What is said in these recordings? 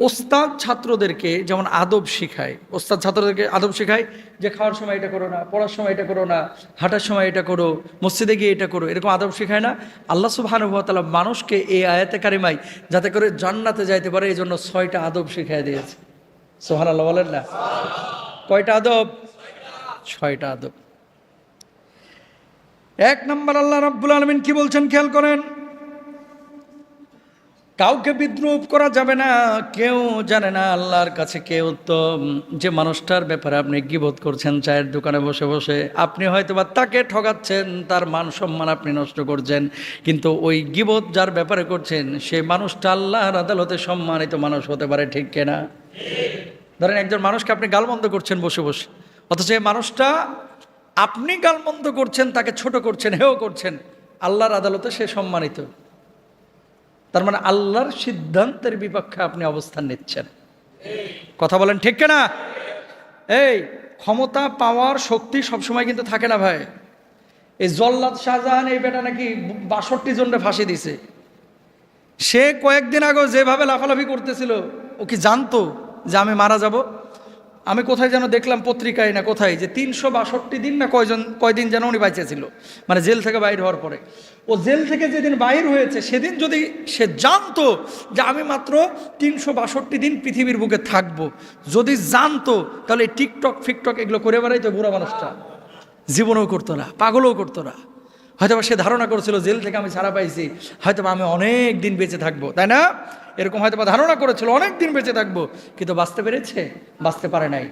ওস্তাদ ছাত্রদেরকে যেমন আদব শিখায়, ওস্তাদ ছাত্রদেরকে আদব শেখায় যে খাওয়ার সময় এটা করো না, পড়ার সময় এটা করো না, হাঁটার সময় এটা করো, মসজিদে গিয়ে এটা করো, এরকম আদব শেখায় না। আল্লাহ সুবাহানুভাতালা মানুষকে এই আয়াতে কারিমাই যাতে করে জান্নাতে যাইতে পারে এই জন্য ছয়টা আদব শিখাই দিয়েছে। সোহান আল্লাহ বলেন না? কয়টা আদব? ছয়টা আদব। এক নম্বর, আল্লাহ রাব্বুল আলমিন কি বলছেন? খেয়াল করেন। কাউকে বিদ্রুপ করা যাবে না কেউ জানে না আল্লাহর কাছে কেউ তো উম, যে মানুষটার ব্যাপারে আপনি গিবোধ করছেন চায়ের দোকানে বসে বসে আপনি হয়তো বা তাকে ঠগাচ্ছেন তার মান সম্মান আপনি নষ্ট করছেন কিন্তু ওই গিবোধ যার ব্যাপারে করছেন সেই মানুষটা আল্লাহর আদালতে সম্মানিত মানুষ হতে পারে ঠিক কেনা? ধরেন একজন মানুষকে আপনি গালমন্দ করছেন বসে বসে অথচ এই মানুষটা আপনি গালমন্দ করছেন তাকে ছোট করছেন হেও করছেন আল্লাহর আদালতে সে সম্মানিত। তার মানে আল্লাহর সিদ্ধান্তের বিপক্ষে আপনি অবস্থান নিচ্ছেন। কথা বলেন ঠিক না এই, ক্ষমতা, পাওয়ার, শক্তি সবসময় কিন্তু থাকে না ভাই। এই জল্লাদ শাহজাহান এই বেটা নাকি বাষট্টি জনরে ফাঁসি দিছে। সে কয়েকদিন আগে যেভাবে লাফালাফি করতেছিল, ও কি জানতো যে আমি মারা যাব? আমি কোথায় যেন দেখলাম পত্রিকায় না কোথায় যে তিনশো বাষট্টি দিন না কয়জন, কয়দিন যেন উনি বাইচে ছিল মানে জেল থেকে বাইর হওয়ার পরে। ও জেল থেকে যেদিন বাইর হয়েছে, সেদিন যদি সে জানতো যে আমি মাত্র তিনশো বাষট্টি দিন পৃথিবীর বুকে থাকব, যদি জানতো, তাহলে টিকটক, ফিকটক এগুলো করে বেড়াইতো বুড়া মানুষটা। জীবনেও করতো না, পাগলও করতো না। হয়তো সে ধারণা করেছিল, জেল থেকে আমি ছাড়া পাইছি। হয়তো আমি অনেক দিন বেঁচে থাকব, তাই না? এরকম হয়তো ধারণা করেছিল, অনেক দিন বেঁচে থাকব। কিন্তু বাঁচতে পেরেছে? বাঁচতে পারে নাই।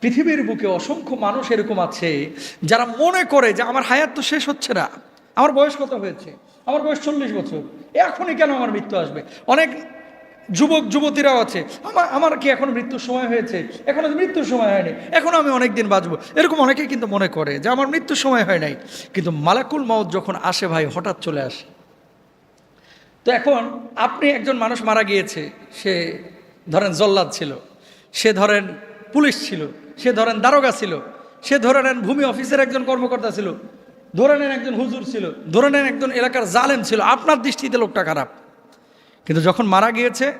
পৃথিবীর বুকে অসংখ্য মানুষ এরকম আছে, যারা মনে করে যে, আমার হায়াত তো শেষ হচ্ছে না। আমার বয়স কত হয়েছে? আমার বয়স চল্লিশ বছর। এখনই কেন আমার মৃত্যু আসবে? অনেক যুবক, যুবতীরাও আছে। আমার আমার কি এখন মৃত্যুর সময় হয়েছে? এখনও মৃত্যুর সময় হয়নি। এখনও আমি অনেক দিন বাঁচবো। এরকম অনেকেই কিন্তু মনে করে যে আমার মৃত্যুর সময় হয় নাই। কিন্তু মালাকুল মউত যখন আসে ভাই, হঠাৎ চলে আসে। তো এখন আপনি একজন মানুষ মারা গিয়েছে। সে ধরেন জল্লাদ ছিল। সে ধরেন পুলিশ ছিল। সে ধরেন দারোগা ছিল। সে ধরে নেন ভূমি অফিসের একজন কর্মকর্তা ছিল। ধরে নেন একজন হুজুর ছিল। ধরে নেন একজন এলাকার জালেম ছিল। আপনার দৃষ্টিতে লোকটা খারাপ। কিন্তু যখন মারা গিয়েছে,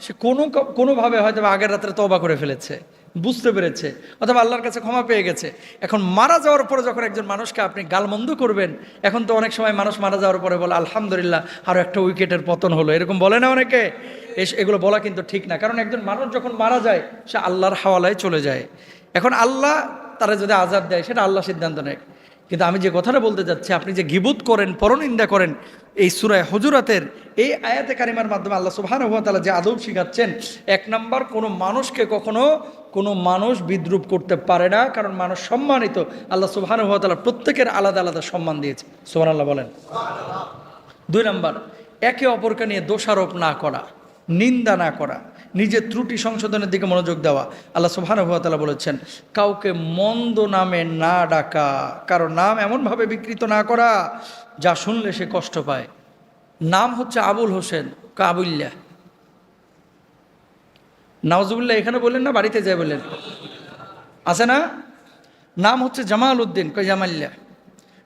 সে কোনো কোনোভাবে হয়তো আগের রাত্রে তবা করে ফেলেছে, বুঝতে পেরেছে, অথবা আল্লাহর কাছে ক্ষমা পেয়ে গেছে। এখন মারা যাওয়ার পরে যখন একজন মানুষকে আপনি গালমন্দ করবেন, এখন তো অনেক সময় মানুষ মারা যাওয়ার পরে বলে, আলহামদুলিল্লাহ আরও একটা উইকেটের পতন হলো। এরকম বলে না অনেকে? এস- এগুলো বলা কিন্তু ঠিক না। কারণ একজন মানুষ যখন মারা যায়, সে আল্লাহর হাওয়ালায় চলে যায়। এখন আল্লাহ তারা যদি আজাদ দেয়, সেটা আল্লাহ সিদ্ধান্ত নেয়। কিন্তু আমি যে কথাটা বলতে যাচ্ছি, আপনি যে গিবুত করেন, পরনিন্দা করেন, এই সুরায় হজুরাতের এই আয়াতে কারিমার মাধ্যমে আল্লাহ সুবহান তালা যে আদব শিখাচ্ছেন, এক নাম্বার কোনো মানুষকে কখনো কোনো মানুষ বিদ্রুপ করতে পারে না, কারণ মানুষ সম্মানিত। আল্লাহ সুবহান তাআলা প্রত্যেকের আলাদা আলাদা সম্মান দিয়েছে। সোহান আল্লাহ বলেন। দুই নাম্বার, একে অপরকে নিয়ে দোষারোপ না করা, নিন্দা না করা। নিজের ত্রুটি সংশোধনের দিকে মনোযোগ দেওয়া। আল্লাহ সুবহানাহুয়াতালা বলেছেন, কাউকে মন্দ নামে না ডাকা, কারও নাম এমনভাবে বিকৃত না করা, যা শুনলে সে কষ্ট পায়। নাম হচ্ছে আবুল হোসেন কাবুল্লা নওয়াজুবুল্লাহ এখানে বললেন না, বাড়িতে যায় বললেন। আছে না? নাম হচ্ছে জামাল উদ্দিন কই জামাল্লা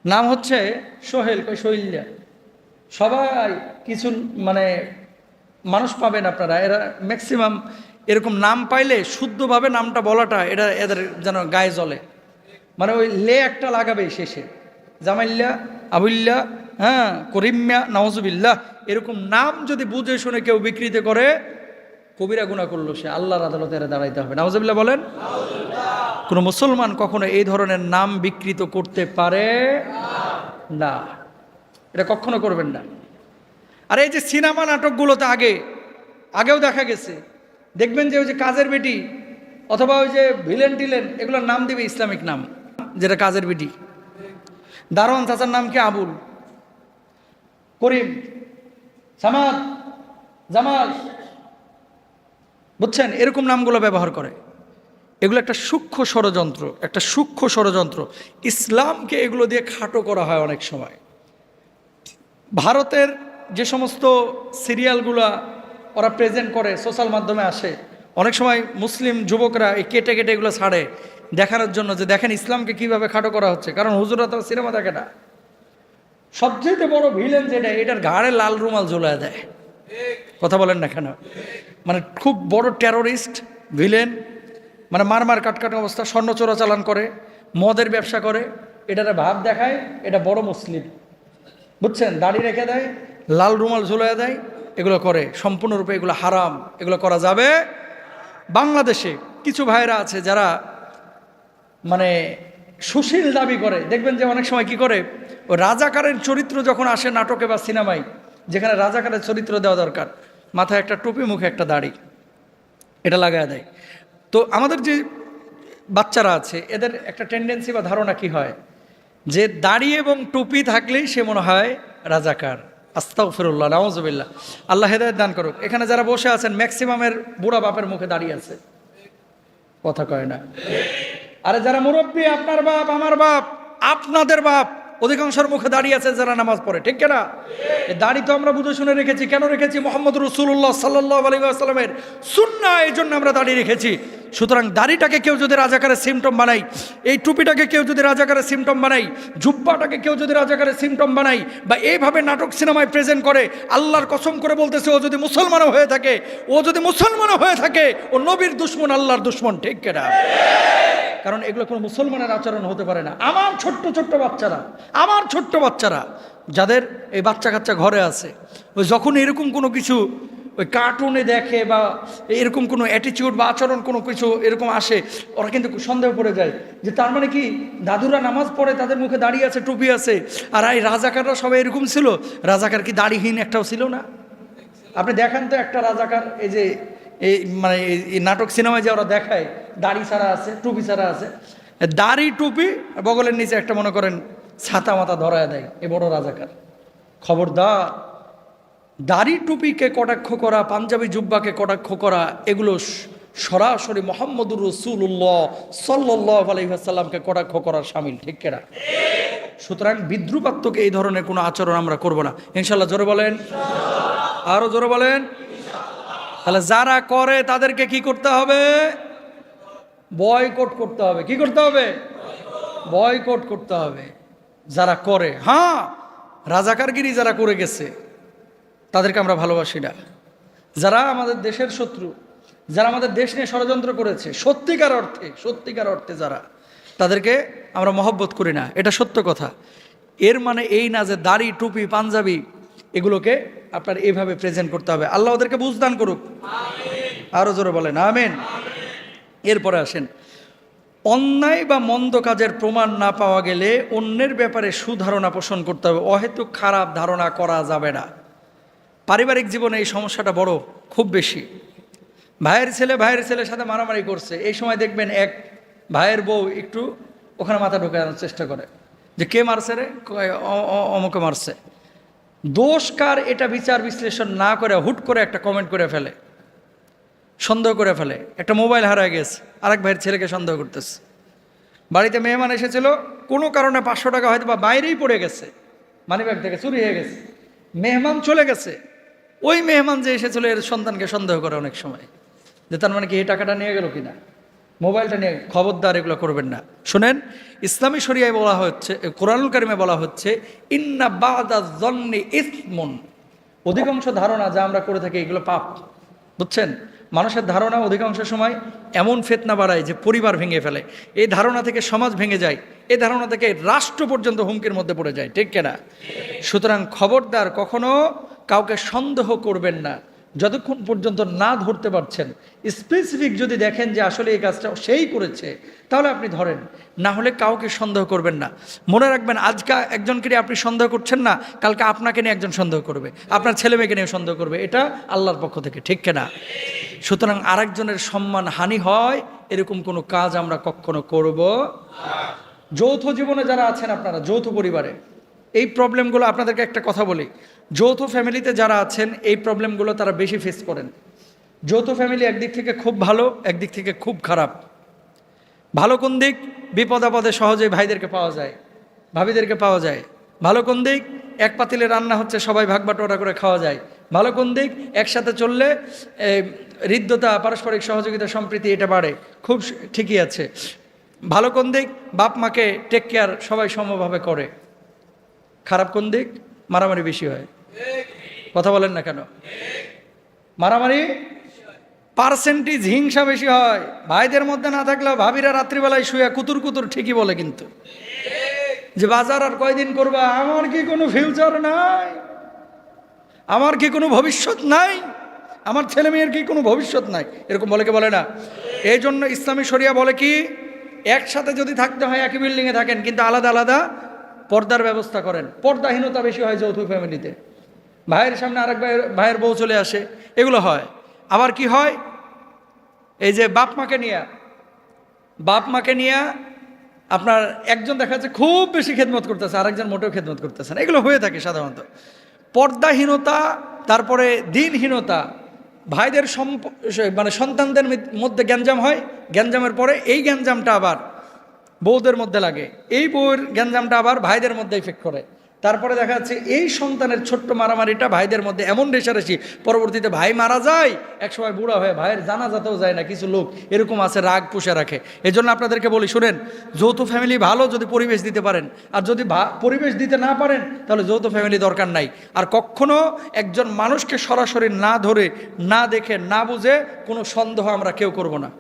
নাম হচ্ছে সোহেল কই সোহিল্লা সবাই কিছু মানে মানুষ পাবেন আপনারা। এরা ম্যাক্সিমাম এরকম নাম পাইলে শুদ্ধভাবে নামটা বলাটা এটা এদের যেন গায়ে জ্বলে। মানে ওই লে একটা লাগাবে শেষে। জামাইল্লা আবুল্লা হ্যাঁ করিম্যা নওয়াজুবিল্লাহ এরকম নাম যদি বুঝে শুনে কেউ বিকৃত করে, কবিরা গুণা করল সে। আল্লাহর আদালতে এরা দাঁড়াইতে হবে। নওয়াজুবিল্লাহ বলেন, কোনো মুসলমান কখনো এই ধরনের নাম বিকৃত করতে পারে না। এটা কখনো করবেন না। আর এই যে সিনেমা নাটকগুলোতে আগে, আগেও দেখা গেছে। দেখবেন যে ওই যে কাজের বেটি অথবা ওই যে ভিলেন টিলেন, এগুলোর নাম দেবে ইসলামিক নাম, যেটা কাজের বেটি। দারোয়ান চাচার নাম কি? আবুল। করিম। সামাদ। জামাল। বুঝছেন? এরকম নামগুলো ব্যবহার করে। এগুলো একটা সূক্ষ্ম ষড়যন্ত্র, একটা সূক্ষ্ম ষড়যন্ত্র। ইসলামকে এগুলো দিয়ে খাটো করা হয় অনেক সময়। ভারতের যে সমস্ত সিরিয়ালগুলো ওরা প্রেজেন্ট করে সোশ্যাল মাধ্যমে আসে, অনেক সময় মুসলিম যুবকরা এই কেটে কেটে এগুলো ছাড়ে দেখানোর জন্য যে দেখেন ইসলামকে কীভাবে খাটো করা হচ্ছে। কারণ হুজুরা তো সিনেমা দেখে না। সবচেয়ে বড় ভিলেন যেটা, এটার ঘাড়ে লাল রুমাল ঝোলা দেয়। কথা বলেন না কেন? মানে খুব বড় টেরোরিস্ট ভিলেন মানে মারমার মার কাটকাট অবস্থা, স্বর্ণ চোরাচালান করে, মদের ব্যবসা করে, এটারে ভাব দেখায়, এটা বড় মুসলিম। বুঝছেন? দাড়ি রেখে দেয় লাল রুমাল ঝুলিয়ে দেয়, এগুলো করে। সম্পূর্ণরূপে এগুলো হারাম, এগুলো করা যাবে। বাংলাদেশে কিছু ভাইরা আছে যারা মানে সুশীল দাবি করে। দেখবেন যে অনেক সময় কি করে ও রাজাকারের চরিত্র যখন আসে নাটকে বা সিনেমায়, যেখানে রাজাকারের চরিত্র দেওয়া দরকার, মাথায় একটা টুপি, মুখে একটা দাড়ি, এটা লাগায় দেয়। তো আমাদের যে বাচ্চারা আছে, এদের একটা টেন্ডেন্সি বা ধারণা কি হয়? যে দাড়ি এবং টুপি থাকলেই সে মনে হয় রাজাকার। আস্তাও ফিরুল্লাহ নওয়াজবিল্লা আল্লাহ হেদায়ত দান করুক। এখানে যারা বসে আছেন, ম্যাক্সিমামের বুড়া বাপের মুখে দাঁড়িয়ে আছে। কথা কয় না। আরে যারা মুরব্বী, আপনার বাপ, আমার বাপ, আপনাদের বাপ অধিকাংশের মুখে দাঁড়িয়ে আছে যারা নামাজ পড়ে ঠিক না এই দাড়ি তো আমরা বুঝে শুনে রেখেছি। কেন রেখেছি? মোহাম্মদ রসুল্লাহ সাল্লাহ সুন্না এই জন্য আমরা দাঁড়িয়ে রেখেছি। সুতরাং দাড়িটাকে কেউ যদি রাজাকারের সিমটম বানাই এই টুপিটাকে কেউ যদি রাজাকারের সিমটম বানাই জুব্বাটাকে কেউ যদি রাজাকারের সিমটম বানাই বা এইভাবে নাটক সিনেমায় প্রেজেন্ট করে আল্লাহর কসম করে বলতেছে ও যদি মুসলমানও হয়ে থাকে ও যদি মুসলমানও হয়ে থাকে ও নবীর দুশ্মন আল্লাহর দুশ্মন ঠিক কেনা? কারণ এগুলো কোনো মুসলমানের আচরণ হতে পারে না। আমার ছোট্ট ছোট্ট বাচ্চারা, আমার ছোট্ট বাচ্চারা, যাদের এই বাচ্চা কাচ্চা ঘরে আছে ওই যখন এরকম কোনো কিছু, ওই কার্টুনে দেখে বা এরকম কোনো অ্যাটিচিউড বা আচরণ কোনো কিছু এরকম আসে, ওরা কিন্তু সন্দেহ পড়ে যায়। যে তার মানে কি? দাদুরা নামাজ পড়ে, তাদের মুখে দাঁড়িয়ে আছে, টুপি আছে, আর এই রাজাকাররা সবাই এরকম ছিল? রাজাকার কি দাড়িহীন একটাও ছিল না? আপনি দেখেন তো একটা রাজাকার, এই যে, এই মানে এই- নাটক সিনেমায় যে ওরা দেখায় দাড়ি ছাড়া আছে, টুপি ছাড়া আছে। দাড়ি, টুপি, বগলের নিচে একটা মনে করেন ছাতা মাথা ধরায় দেয়, এ বড় রাজাকার। খবরদার, দাড়ি, টুপিকে কটাক্ষ করা, পাঞ্জাবি জুব্বাকে কটাক্ষ করা, এগুলো সরাসরি মোহাম্মদুর রসুল্লাহ সাল্লাহ আলহিহাসাল্লামকে কটাক্ষ করার সামিল, ঠিক কেনা? সুতরাং বিদ্রুপাত্মকে এই ধরনের কোনো আচরণ আমরা করব না। ইনশাল্লাহ জোরে বলেন। আরও জোরে বলেন। তাহলে যারা করে তাদেরকে কি করতে হবে? বয়কট করতে হবে। কি করতে হবে? বয়কট করতে হবে। যারা করে হ্যাঁ রাজাকারগিরি যারা করে গেছে, তাদেরকে আমরা ভালোবাসি না। যারা আমাদের দেশের শত্রু, যারা আমাদের দেশ নিয়ে ষড়যন্ত্র করেছে, সত্যিকার অর্থে সত্যিকার অর্থে যারা, তাদেরকে আমরা মহব্বত করি না। এটা সত্য কথা। এর মানে এই না যে দাড়ি, টুপি, পাঞ্জাবি, এগুলোকে আপনার এইভাবে প্রেজেন্ট করতে হবে। আল্লাহ ওদেরকে বুঝদান করুক। আরও জোরে বলেন, আমেন। এরপরে আসেন অন্যায় বা মন্দ কাজের প্রমাণ না পাওয়া গেলে অন্যের ব্যাপারে সুধারণা পোষণ করতে হবে। অহেতুক খারাপ ধারণা করা যাবে না। পারিবারিক জীবনে এই সমস্যাটা বড় খুব বেশি। ভাইয়ের ছেলে ভাইয়ের ছেলের সাথে মারামারি করছে। এই সময় দেখবেন এক ভাইয়ের বউ একটু ওখানে মাথা ঢোকানোর চেষ্টা করে যে কে মারছে রে? কয়, "অ- অ- অমুকে মারছে। দোষ কার? এটা বিচার বিশ্লেষণ না করে হুট করে একটা কমেন্ট করে ফেলে। সন্দেহ করে ফেলে। একটা মোবাইল হারায় গেছে, আরেক ভাইয়ের ছেলেকে সন্দেহ করতেছে। বাড়িতে মেহমান এসেছিল, কোনো কারণে পাঁচশো টাকা হয়তো বা বাইরেই পড়ে গেছে মানিব্যাগ থেকে চুরি হয়ে গেছে। মেহমান চলে গেছে। ওই মেহমান যে এসেছিল, এর সন্তানকে সন্দেহ করে অনেক সময়। যে তার মানে কি এই টাকাটা নিয়ে গেল কিনা? মোবাইলটা নিয়ে খবরদার এগুলো করবেন না। শুনেন, ইসলামী শরিয়ায় বলা হচ্ছে, কোরআনুল কারিমে বলা হচ্ছে, ইন্না বাদা জন্নি ইসমন অধিকাংশ ধারণা যা আমরা করে থাকি, এগুলো পাপ। বুঝছেন? মানুষের ধারণা অধিকাংশ সময় এমন ফেতনা বাড়ায় যে পরিবার ভেঙে ফেলে। এই ধারণা থেকে সমাজ ভেঙে যায়। এই ধারণা থেকে রাষ্ট্র পর্যন্ত হুমকির মধ্যে পড়ে যায়। ঠিক কেনা? সুতরাং খবরদার কখনো কাউকে সন্দেহ করবেন না। যতক্ষণ পর্যন্ত না ধরতে পারছেন স্পেসিফিক যদি দেখেন যে আসলে এই কাজটা সেই করেছে, তাহলে আপনি ধরেন। না হলে কাউকে সন্দেহ করবেন না। মনে রাখবেন, আজকে একজনকে নিয়ে আপনি সন্দেহ করছেন না, কালকে আপনাকে নিয়ে একজন সন্দেহ করবে। আপনার ছেলে মেয়েকে নিয়ে সন্দেহ করবে। এটা আল্লাহর পক্ষ থেকে, ঠিক কেনা? সুতরাং আরেকজনের সম্মান হানি হয়, এরকম কোনো কাজ আমরা কখনো করব যৌথ জীবনে যারা আছেন আপনারা, যৌথ পরিবারে এই প্রবলেমগুলো আপনাদেরকে একটা কথা বলি। যৌথ ফ্যামিলিতে যারা আছেন, এই প্রবলেমগুলো তারা বেশি ফেস করেন। যৌথ ফ্যামিলি একদিক থেকে খুব ভালো, একদিক থেকে খুব খারাপ। ভালো কোন দিক? বিপদ আপদে সহজেই ভাইদেরকে পাওয়া যায়, ভাবিদেরকে পাওয়া যায়। ভালো কোন দিক? এক পাতিলে রান্না হচ্ছে, সবাই ভাগ বাটোয়ারা করে খাওয়া যায়। ভালো কোন দিক? একসাথে চললে হৃদ্যতা, পারস্পরিক সহযোগিতা সম্প্রীতি এটা বাড়ে। খুব ঠিকই আছে। ভালো কোন দিক? বাপ মাকে টেক কেয়ার সবাই সমভাবে করে। খারাপ কোন দিক? মারামারি বেশি হয়। কথা বলেন না কেন? মারামারি পার্সেন্টেজ হিংসা বেশি হয়। ভাইদের মধ্যে না থাকলেও ভাবিরা রাত্রিবেলায় শুয়ে কুতুর কুতুর ঠিকই বলে কিন্তু। যে বাজার আর কয়দিন করবা? আমার কি কোনো ফিউচার নাই? আমার কি কোনো ভবিষ্যৎ নাই? আমার ছেলে মেয়ের কি কোনো ভবিষ্যৎ নাই? এরকম বলে কি বলে না? এই জন্য ইসলামী শরিয়া বলে কি, একসাথে যদি থাকতে হয় একই বিল্ডিংয়ে থাকেন, কিন্তু আলাদা আলাদা পর্দার ব্যবস্থা করেন। পর্দাহীনতা বেশি হয় যৌথ ফ্যামিলিতে। ভাইয়ের সামনে আরেক ভাইয়ের ভাইয়ের বউ চলে আসে, এগুলো হয়। আবার কি হয়? এই যে বাপ মাকে নিয়ে, বাপ মাকে নিয়ে আপনার একজন দেখা যাচ্ছে খুব বেশি খেদমত করতেছে, আরেকজন মোটেও খেদমত করতেছে না। এগুলো হয়ে থাকে সাধারণত। পর্দাহীনতা, তারপরে দিনহীনতা, ভাইদের মানে সন্তানদের মধ্যে গ্যাঞ্জাম হয়। গ্যাঞ্জামের পরে এই গ্যাঞ্জামটা আবার বউদের মধ্যে লাগে। এই বউয়ের গ্যাঞ্জামটা আবার ভাইদের মধ্যে ইফেক্ট করে। তারপরে দেখা যাচ্ছে এই সন্তানের ছোট্ট মারামারিটা ভাইদের মধ্যে এমন রেশারেশি, পরবর্তীতে ভাই মারা যায়, একসময় বুড়া হয়ে ভাইয়ের জানা যাতেও যায় না, কিছু লোক এরকম আছে রাগ পুষে রাখে। এই জন্য আপনাদেরকে বলি, শুনেন, যৌথ ফ্যামিলি ভালো যদি পরিবেশ দিতে পারেন, আর যদি পরিবেশ দিতে না পারেন, তাহলে যৌথ ফ্যামিলি দরকার নাই। আর কখনো একজন মানুষকে সরাসরি না ধরে, না দেখে, না বুঝে কোনো সন্দেহ আমরা কেউ করব না।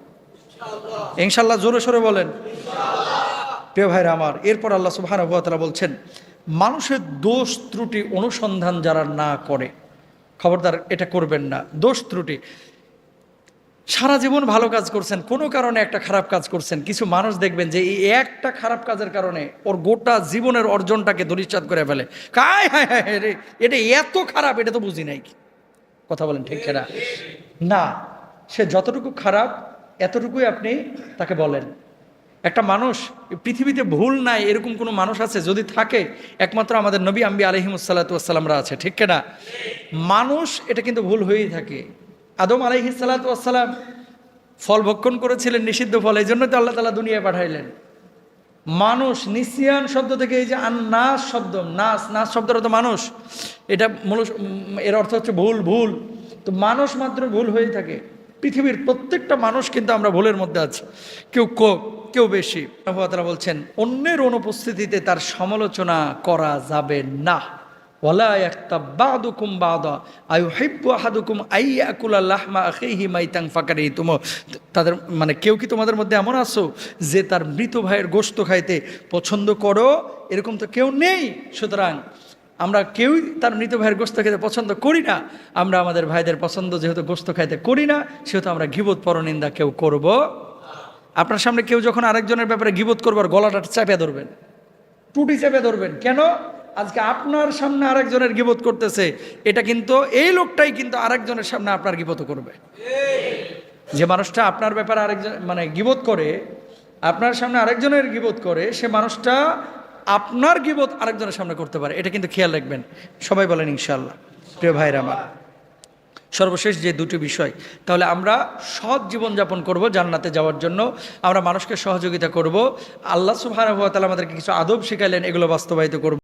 ইনশাল্লাহ জোরে সোরে বলেন। প্রিয় ভাইরা আমার, এরপর আল্লাহ সুবহানাহু ওয়া বলছেন, মানুষের দোষ ত্রুটি অনুসন্ধান যারা না করে, খবরদার, এটা করবেন না। দোষ ত্রুটি, সারা জীবন ভালো কাজ করছেন, কোনো কারণে একটা খারাপ কাজ করছেন, কিছু মানুষ দেখবেন যে এই একটা খারাপ কাজের কারণে ওর গোটা জীবনের অর্জনটাকে ধরিচ্ছাদ করে ফেলে। কায় হায় হায় রে, এটা এত খারাপ, এটা তো বুঝি নাই কথা বলেন ঠিক না, সে যতটুকু খারাপ, এতটুকুই আপনি তাকে বলেন। একটা মানুষ, পৃথিবীতে ভুল নাই, এরকম কোনো মানুষ আছে, যদি থাকে, একমাত্র আমাদের নবী আম্বি আলহিমসাল্লাতুয়াসাল্লামরা আছে, ঠিক না মানুষ, এটা কিন্তু ভুল হয়েই থাকে। আদম আলহিসাল্লাতুয়াসাল্লাম ফল ভক্ষণ করেছিলেন নিষিদ্ধ ফল, এই জন্য তো আল্লাহ তালা দুনিয়ায় পাঠাইলেন। মানুষ, নিসিয়ান শব্দ থেকে এই যে আর নাস শব্দ, নাস নাস শব্দটা তো মানুষ। এটা মূল এর অর্থ হচ্ছে ভুল ভুল। তো মানুষ মাত্র ভুল হয়ে থাকে। পৃথিবীর প্রত্যেকটা মানুষ কিন্তু আমরা ভুলের মধ্যে আছি। কেউ কেউ বেশি। তাআলা বলছেন, অন্যের অনুপস্থিতিতে তার সমালোচনা করা যাবে না। ওয়ালা একটা বাদুকুম বাদা। আয়ু হিব্বু আহাদুকুম আই আকুলা লাহমা আখিহি মাইতাং ফাকারি তুম তাদের মানে কেউ কি তোমাদের মধ্যে এমন আছো যে তার মৃত ভাইয়ের গোস্ত খাইতে পছন্দ করো? এরকম তো কেউ নেই। সুতরাং আমরা কেউই তার মৃত ভাইয়ের গোস্ত খেতে পছন্দ করি না। আমরা আমাদের ভাইদের পছন্দ যেহেতু গোস্ত খাইতে করি না, সেহেতু আমরা গিবোধ পরনিন্দা কেউ করব। আপনার সামনে কেউ যখন আরেকজনের ব্যাপারে গিবোধ করবার গলাটা চাপে ধরবেন। টুটি চেপে ধরবেন। কেন? আজকে আপনার সামনে আরেকজনের গিবত করতেছে, এটা কিন্তু এই লোকটাই কিন্তু আরেকজনের সামনে আপনার গিবত করবে। যে মানুষটা আপনার ব্যাপারে আরেকজন মানে গিবত করে, আপনার সামনে আরেকজনের গিবত করে, সে মানুষটা আপনার গিবত আরেকজনের সামনে করতে পারে, এটা কিন্তু খেয়াল রাখবেন। সবাই বলেন ইনশাল্লাহ প্রিয় ভাইরা আমার, সর্বশেষ যে দুটি বিষয়, তাহলে আমরা সৎ জীবনযাপন করব জান্নাতে যাওয়ার জন্য, আমরা মানুষকে সহযোগিতা করব, আল্লাহ তাআলা আমাদেরকে কিছু আদব শিখাইলেন, এগুলো বাস্তবায়িত করব।